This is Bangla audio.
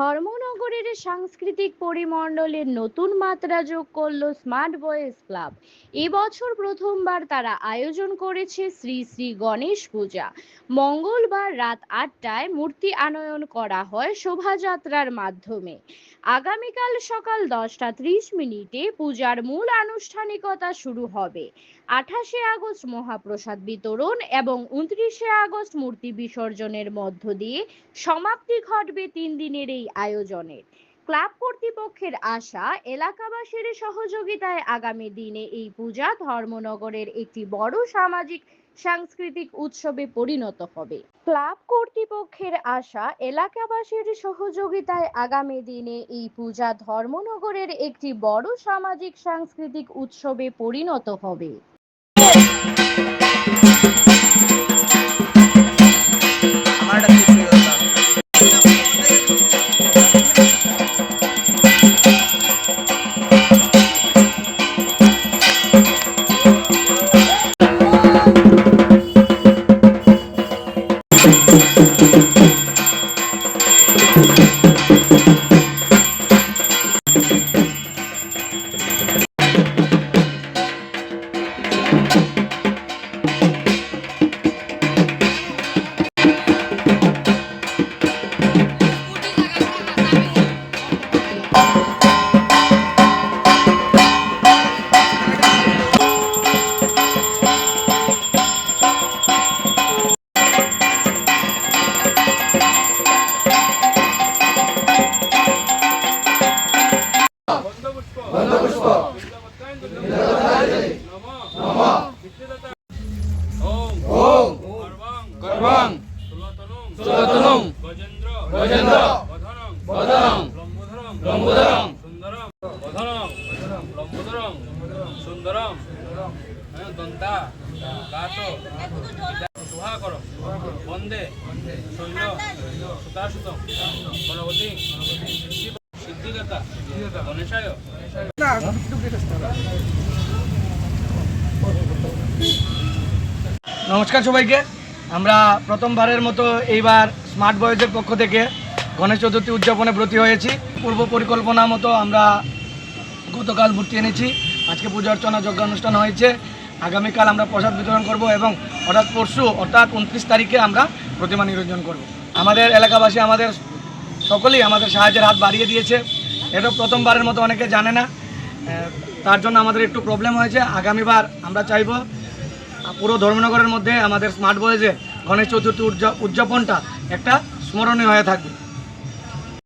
ধর্মনগরের সাংস্কৃতিক পরিমণ্ডলের নতুন মাত্রা যোগ করল স্মার্ট বয়েজ ক্লাব এবছর প্রথমবার তারা আয়োজন করেছে শ্রী শ্রী গণেশ পূজা। মঙ্গলবার রাত আটটায় মূর্তি আনয়ন করা হয় শোভাযাত্রার মাধ্যমে। আগামীকাল সকাল দশটা ত্রিশ মিনিটে পূজার মূল আনুষ্ঠানিকতা শুরু হবে। আঠাশে আগস্ট মহাপ্রসাদ বিতরণ এবং উনত্রিশে আগস্ট মূর্তি বিসর্জনের মধ্য দিয়ে সমাপ্তি ঘটবে তিন দিনের এই আয়োজনের। ক্লাব কর্তৃপক্ষের আশা, এলাকাবাসীর সহযোগিতায় আগামী দিনে এই পূজা ধর্মনগরের একটি বড় সামাজিক, সাংস্কৃতিক উৎসবে পরিণত হবে। ক্লাব কর্তৃপক্ষের আশা, এলাকাবাসীর সহযোগিতায় আগামী দিনে এই পূজা ধর্মনগরের একটি বড় সামাজিক, সাংস্কৃতিক উৎসবে পরিণত হবে। সুন্দরম দন্তা গাত সুহাকর বন্দে শৈল সুতাসুতম গণপতি নমস্কার সবাইকে। আমরা প্রথমবারের মতো এইবার স্মার্ট বয়েজের পক্ষ থেকে গণেশ চতুর্থী উদযাপনে ব্রতী হয়েছি। পূর্ব পরিকল্পনা মতো আমরা গতকাল মূর্তি এনেছি। আজকে পূজা অর্চনা যজ্ঞানুষ্ঠান হয়েছে। আগামীকাল আমরা প্রসাদ বিতরণ করব এবং অর্থাৎ পরশু, অর্থাৎ উনত্রিশ তারিখে আমরা প্রতিমা নিরঞ্জন করব। আমাদের এলাকাবাসী, আমাদের সকলেই আমাদের সাহায্যের হাত বাড়িয়ে দিয়েছে। এটা প্রথমবারের মতো অনেকে জানে না। তার জন্য আমাদের একটু প্রবলেম হয়েছে। আগামীবার আমরা চাইব, পুরো ধর্মনগরের মধ্যে আমাদের স্মার্ট বয়েজে গণেশ চতুর্থী উদযা- উদযাপনটা একটা স্মরণীয় হয়ে থাকবে।